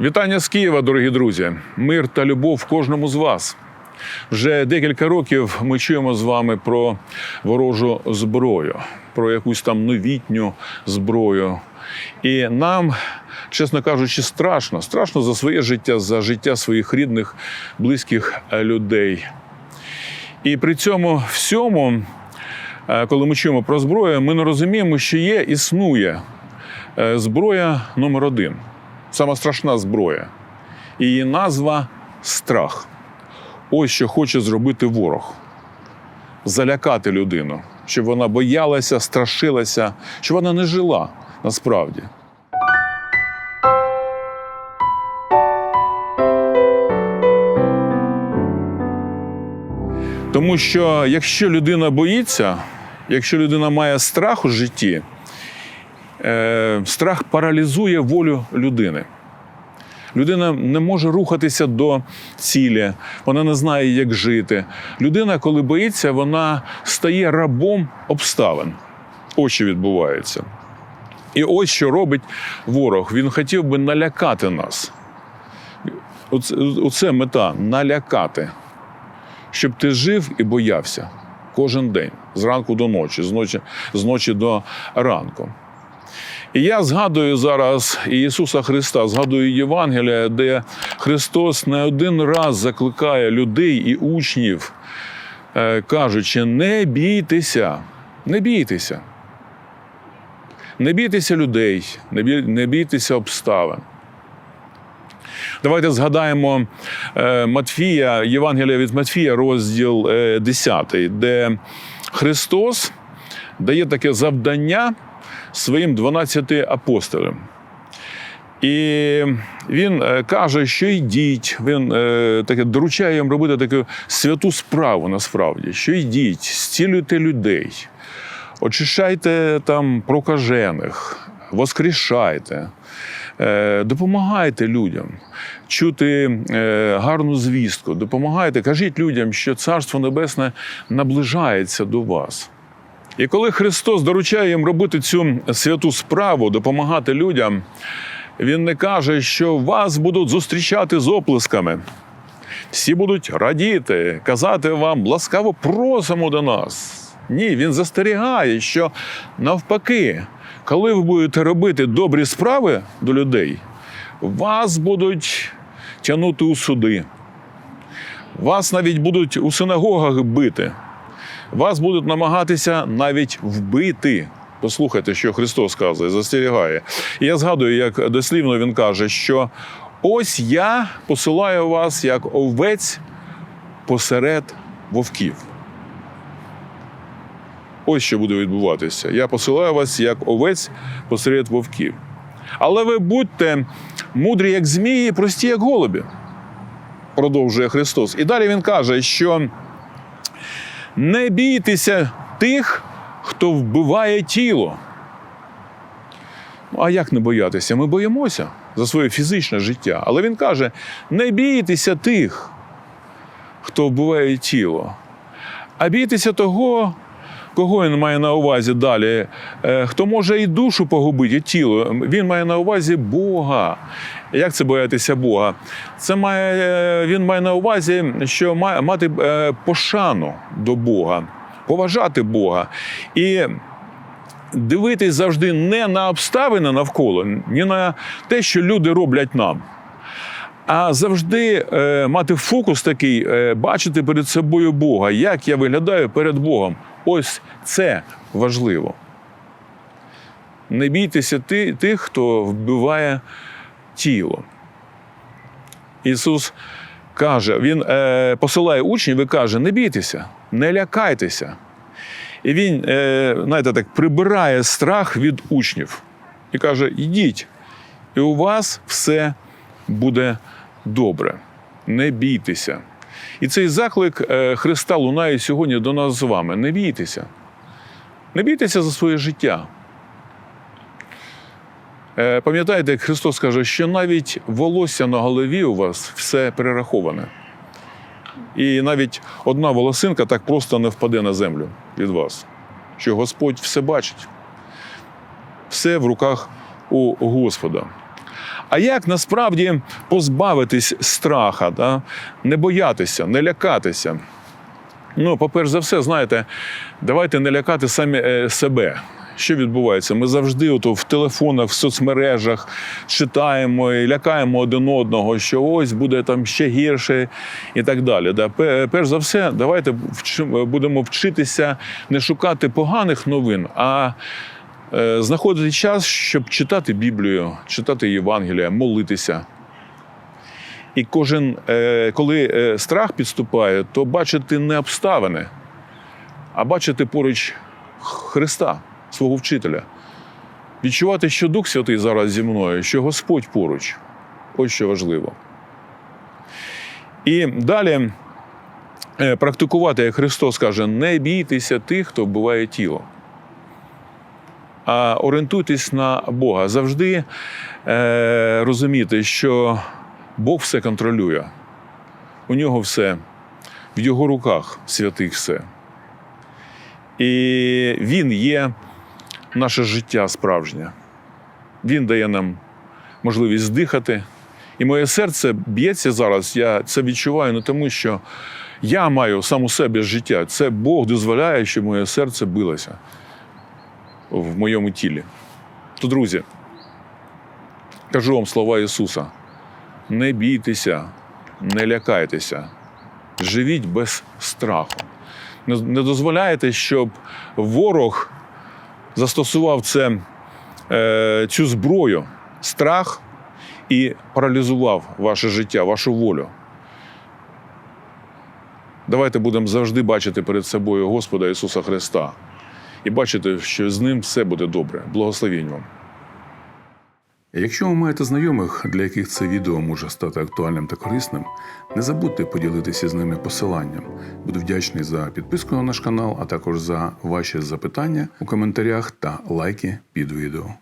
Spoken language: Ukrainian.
Вітання з Києва, дорогі друзі! Мир та любов кожному з вас. Вже декілька років ми чуємо з вами про ворожу зброю, про якусь там новітню зброю. І нам, чесно кажучи, страшно. Страшно за своє життя, за життя своїх рідних, близьких е, людей. І при цьому всьому, е, коли ми чуємо про зброю, ми не розуміємо, що є, існує е, зброя номер один. Сама страшна зброя. Її назва страх. Ось що хоче зробити ворог: залякати людину, щоб вона боялася, страшилася, щоб вона не жила насправді. Тому що якщо людина боїться, якщо людина має страх у житті, страх паралізує волю людини. Людина не може рухатися до цілі, вона не знає, як жити. Людина, коли боїться, вона стає рабом обставин. Ось що відбувається. І ось що робить ворог. Він хотів би налякати нас. Оце, оце мета налякати, щоб ти жив і боявся кожен день, зранку до ночі, з ночі, з ночі до ранку. І я згадую зараз Ісуса Христа, згадую Євангелія, де Христос не один раз закликає людей і учнів, е, кажучи: не бійтеся, не бійтеся. Не бійтеся людей, не бійтеся обставин. Давайте згадаємо е, Матфія, Євангелія від Матфія, розділ е, 10, де Христос дає таке завдання своїм 12 апостолам. І він е, каже, що йдіть, він е, таке доручає їм робити таку святу справу насправді, що йдіть, зцілюйте людей, очищайте там прокажених, воскрешайте, е, допомагайте людям чути гарну звістку, допомагайте, кажіть людям, що Царство Небесне наближається до вас. І коли Христос доручає їм робити цю святу справу, допомагати людям, Він не каже, що вас будуть зустрічати з оплесками. Всі будуть радіти, казати вам ласкаво просимо до нас. Ні, він застерігає, що навпаки, коли ви будете робити добрі справи до людей, вас будуть тягнути у суди. Вас навіть будуть у синагогах бити. Вас будуть намагатися навіть вбити. Послухайте, що Христос каже, застерігає. Я згадую, як дослівно він каже, що ось я посилаю вас як овець посеред вовків. Ось що буде відбуватися. Я посилаю вас як овець посеред вовків. Але ви будьте мудрі, як змії, прості, як голубі, продовжує Христос. І далі він каже, що не бійтеся тих, хто вбиває тіло. Ну, а як не боятися? Ми боїмося за своє фізичне життя. Але він каже: не бійтеся тих, хто вбиває тіло, а бійтеся того, кого він має на увазі далі, Е, хто може і душу погубити, і тіло. Він має на увазі Бога. Як це боятися Бога? Це має, е, він має на увазі, що має мати е, пошану до Бога, поважати Бога. І дивитись завжди не на обставини навколо, ні на те, що люди роблять нам. А завжди мати фокус такий, бачити перед собою Бога, як я виглядаю перед Богом. Ось це важливо. Не бійтеся тих, хто вбиває тіло. Ісус каже, Він е, посилає учнів і каже: не бійтеся, не лякайтеся. І він, е, знаєте, так прибирає страх від учнів і каже: йдіть, і у вас все буде добре. Не бійтеся. І цей заклик е, Христа лунає сьогодні до нас з вами. Не бійтеся. Не бійтеся за своє життя. Е, Пам'ятаєте, як Христос каже, що навіть волосся на голові у вас все перераховане. І навіть одна волосинка так просто не впаде на землю від вас. Що Господь все бачить. Все в руках у Господа. А як насправді позбавитись страха, да? не боятися, не лякатися? Ну, по-перше за все, знаєте, давайте не лякати самі е, себе. Що відбувається? Ми завжди от в телефонах, в соцмережах читаємо і лякаємо один одного, що ось буде там ще гірше і так далі. Да? Перш за все, давайте будемо вчитися не шукати поганих новин, а знаходити час, щоб читати Біблію, читати Євангелія, молитися. І кожен, е, коли е, страх підступає, то бачити не обставини, а бачити поруч Христа, свого вчителя. Відчувати, що Дух Святий зараз зі мною, що Господь поруч. Ось що важливо. І далі е, практикувати, як Христос каже, не бійтеся тих, хто вбиває тіло. А орієнтуйтесь на Бога. Завжди е, розуміти, що Бог все контролює. У нього все, в його руках святих все. І Він є наше життя справжнє. Він дає нам можливість дихати. І моє серце б'ється зараз. Я це відчуваю не тому, що я маю сам у себе життя. Це Бог дозволяє, щоб моє серце билося в моєму тілі. То, друзі, кажу вам слова Ісуса: не бійтеся, не лякайтеся, живіть без страху. Не, дозволяйте, щоб ворог застосував це, е, цю зброю, страх і паралізував ваше життя, вашу волю. Давайте будемо завжди бачити перед собою Господа Ісуса Христа і бачити, що з ним все буде добре. Благословінь вам. Якщо ви маєте знайомих, для яких це відео може стати актуальним та корисним, не забудьте поділитися з ними посиланням. Буду вдячний за підписку на наш канал, а також за ваші запитання у коментарях та лайки під відео.